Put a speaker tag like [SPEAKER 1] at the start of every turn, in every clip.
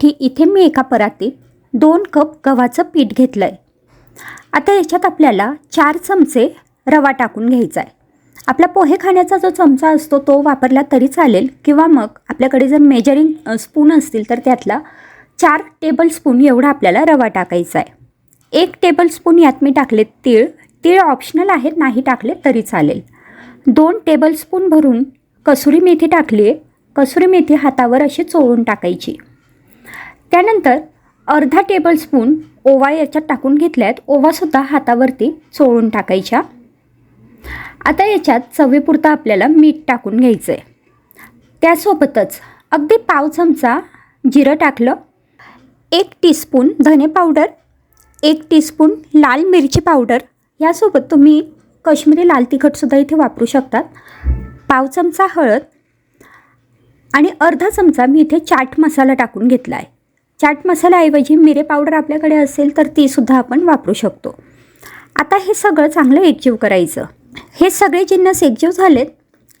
[SPEAKER 1] ठी इथे मी एका परातीत दोन कप गव्हाचं पीठ घेतलं आहे आता याच्यात आपल्याला चार चमचे रवा टाकून घ्यायचा आहे आपला पोहे खाण्याचा जो चमचा असतो तो वापरला तरी चालेल किंवा मग आपल्याकडे जर मेजरिंग स्पून असतील तर त्यातला चार टेबल स्पून एवढा आपल्याला रवा टाकायचा आहे एक टेबल स्पून यात मी टाकले तीळ. तीळ ऑप्शनल आहेत नाही टाकले तरी चालेल. दोन टेबल स्पून भरून कसुरी मेथी टाकली आहे कसुरी मेथी हातावर अशी चोळून टाकायची. त्यानंतर अर्धा टेबलस्पून ओवा याच्यात टाकून घेतल्यात. ओवासुद्धा हातावरती चोळून टाकायच्या. आता याच्यात चवीपुरतं आपल्याला मीठ टाकून घ्यायचं आहे त्यासोबतच अगदी पाव चमचा जिरं टाकलं. एक टीस्पून धने पावडर. एक टीस्पून लाल मिरची पावडर. यासोबत तुम्ही काश्मीरी लाल तिखटसुद्धा इथे वापरू शकतात. पाव चमचा हळद. आणि अर्धा चमचा मी इथे चाट मसाला टाकून घेतला आहे चाट मसाल्याऐवजी मिरे पावडर आपल्याकडे असेल तर तीसुद्धा आपण वापरू शकतो. आता हे सगळं चांगलं एकजीव करायचं. हे सगळे जिन्नस एकजीव झालेत.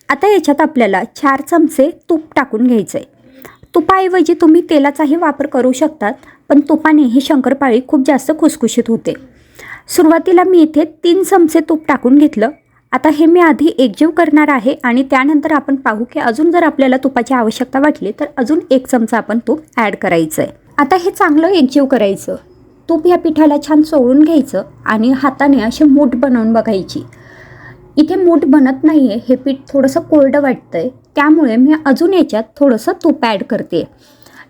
[SPEAKER 1] आता याच्यात आपल्याला चार चमचे तूप टाकून घ्यायचं आहे तुपाऐवजी तुम्ही तेलाचाही वापर करू शकतात पण तुपाने ही शंकरपाळी खूप जास्त खुसखुशीत होते. सुरुवातीला मी इथे तीन चमचे तूप टाकून घेतलं. आता हे मी आधी एकजीव करणार आहे आणि त्यानंतर आपण पाहू की अजून जर आपल्याला तुपाची आवश्यकता वाटली तर अजून एक चमचा आपण तूप ॲड करायचं आहे आता हे चांगलं एकजीव करायचं. तूप या पिठाला छान चोळून घ्यायचं आणि हाताने असे मूठ बनवून बघायची. इथे मूठ बनत नाही आहे हे पीठ थोडंसं कोरडं वाटतं आहे त्यामुळे मी अजून याच्यात थोडंसं तूप ॲड करते.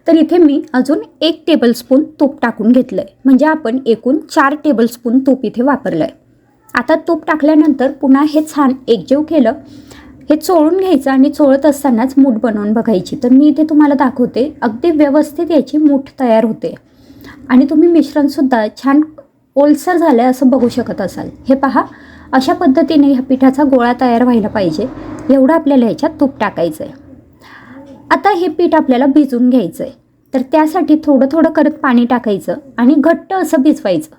[SPEAKER 1] तर इथे मी अजून एक टेबलस्पून तूप टाकून घेतलं आहे म्हणजे आपण एकूण चार टेबलस्पून तूप इथे वापरलं आहे आता तूप टाकल्यानंतर पुन्हा हे छान एकजीव केलं. हे चोळून घ्यायचं आणि चोळत असतानाच मूठ बनवून बघायची. तर मी इथे तुम्हाला दाखवते अगदी व्यवस्थित याची मूठ तयार होते. आणि तुम्ही मिश्रणसुद्धा छान ओलसर झालं आहे असं बघू शकत असाल. हे पहा अशा पद्धतीने ह्या पिठाचा गोळा तयार व्हायला पाहिजे. एवढं आपल्याला ह्याच्यात तूप टाकायचं आहे आता हे पीठ आपल्याला भिजून घ्यायचं आहे तर त्यासाठी थोडं थोडं करत पाणी टाकायचं आणि घट्ट असं भिजवायचं.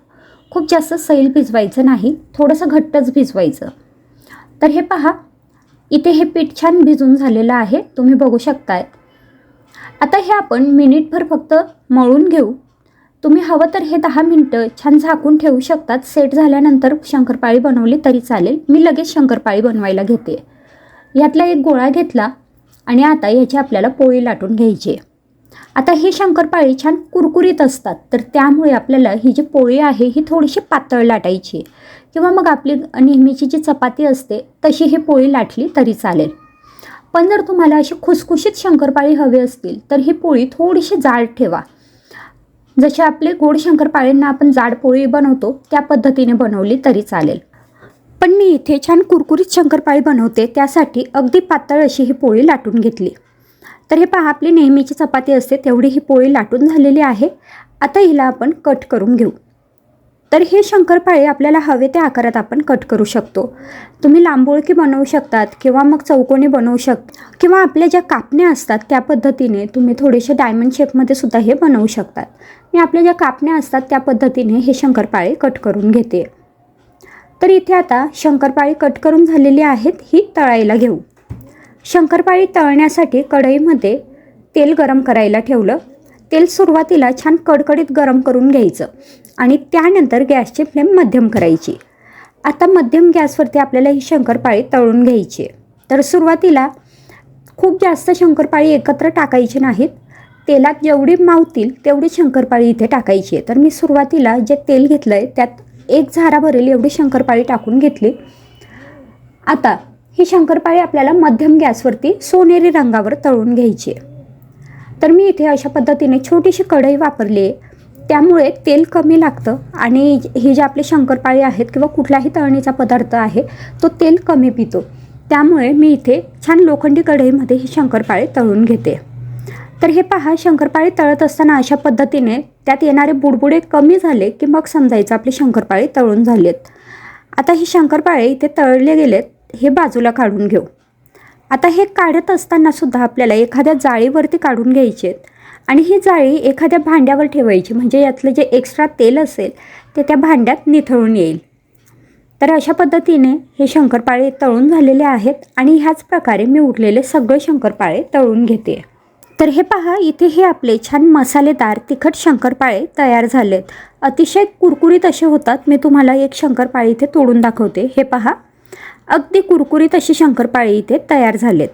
[SPEAKER 1] खूप जास्त सैल भिजवायचं नाही थोडंसं घट्टच भिजवायचं. तर हे पहा इथे हे पीठ छान भिजून झालेलं आहे तुम्ही बघू शकताय. आता हे आपण मिनिटभर फक्त मळून घेऊ. तुम्ही हवं तर हे दहा मिनटं छान झाकून ठेवू शकतात. सेट झाल्यानंतर शंकरपाळी बनवली तरी चालेल. मी लगेच शंकरपाळी बनवायला घेते. यातला एक गोळा घेतला आणि आता याची आपल्याला पोळी लाटून घ्यायची आहे. आता ही शंकरपाळी छान कुरकुरीत असतात तर त्यामुळे आपल्याला ही जी पोळी आहे ही थोडीशी पातळ लाटायची. किंवा मग आपली नेहमीची जी चपाती असते तशी ही पोळी लाटली तरी चालेल. पण जर तुम्हाला अशी खुसखुशीत शंकरपाळी हवी असतील तर ही पोळी थोडीशी जाड ठेवा. जसे आपले गोड शंकरपाळींना आपण जाड पोळी बनवतो त्या पद्धतीने बनवली तरी चालेल. पण मी इथे छान कुरकुरीत शंकरपाळी बनवते त्यासाठी अगदी पातळ अशी ही पोळी लाटून घेतली. तर हे पहा आपली नेहमीची चपाती असते तेवढी ही पोळी लाटून झालेली आहे. आता हिला आपण कट करून घेऊ. तर हे शंकरपाळे आपल्याला हवे त्या आकारात आपण कट करू शकतो. तुम्ही लांबोळकी बनवू शकतात किंवा मग चौकोनी बनवू शक किंवा आपल्या ज्या कापण्या असतात त्या पद्धतीने तुम्ही थोडेसे डायमंड शेपमध्ये सुद्धा हे बनवू शकतात. मी आपल्या ज्या कापण्या असतात त्या पद्धतीने हे शंकरपाळे कट करून घेते. तर इथे आता शंकरपाळी कट करून झालेली आहेत ही तळायला घेऊ. शंकरपाळी तळण्यासाठी कढईमध्ये तेल गरम करायला ठेवलं. तेल सुरुवातीला छान कडकडीत गरम करून घ्यायचं आणि त्यानंतर गॅसची फ्लेम मध्यम करायची. आता मध्यम गॅसवरती आपल्याला ही शंकरपाळी तळून घ्यायची. आहे तर सुरुवातीला खूप जास्त शंकरपाळी एकत्र टाकायची नाहीत. तेलात जेवढी मावतील तेवढी शंकरपाळी इथे टाकायची आहे. तर मी सुरुवातीला जे तेल घेतलं आहे त्यात एक झारा भरेल एवढी शंकरपाळी टाकून घेतली. आता ही शंकरपाळी आपल्याला मध्यम गॅसवरती सोनेरी रंगावर तळून घ्यायची आहे. तर मी इथे अशा पद्धतीने छोटीशी कढई वापरली आहे. त्यामुळे तेल कमी लागतं आणि ही जे आपले शंकरपाळी आहेत किंवा कुठलाही तळणीचा पदार्थ आहे तो तेल कमी पितो. त्यामुळे मी इथे छान लोखंडी कढईमध्ये ही शंकरपाळी तळून घेते. तर हे पहा शंकरपाळी तळत असताना अशा पद्धतीने त्यात येणारे बुडबुडे कमी झाले की मग समजायचं आपली शंकरपाळी तळून झालेत. आता ही शंकरपाळे इथे तळले गेलेत. हे बाजूला काढून घेऊ. आता हे काढत असताना सुद्धा आपल्याला एखाद्या जाळीवरती काढून घ्यायचे आहेत. आणि ही जाळी एखाद्या भांड्यावर ठेवायची म्हणजे यातलं जे एक्स्ट्रा तेल असेल ते त्या भांड्यात निथळून येईल. तर अशा पद्धतीने हे शंकरपाळे तळून झालेले आहेत आणि ह्याच प्रकारे मी उरलेले सगळे शंकरपाळे तळून घेते. तर हे पहा इथे हे आपले छान मसालेदार तिखट शंकरपाळे तयार झालेत. अतिशय कुरकुरीत असे होतात. मी तुम्हाला एक शंकरपाळी इथे तोडून दाखवते. हे पहा. अगदी कुरकुरीत अशी शंकरपाळी इथे तयार झालेत.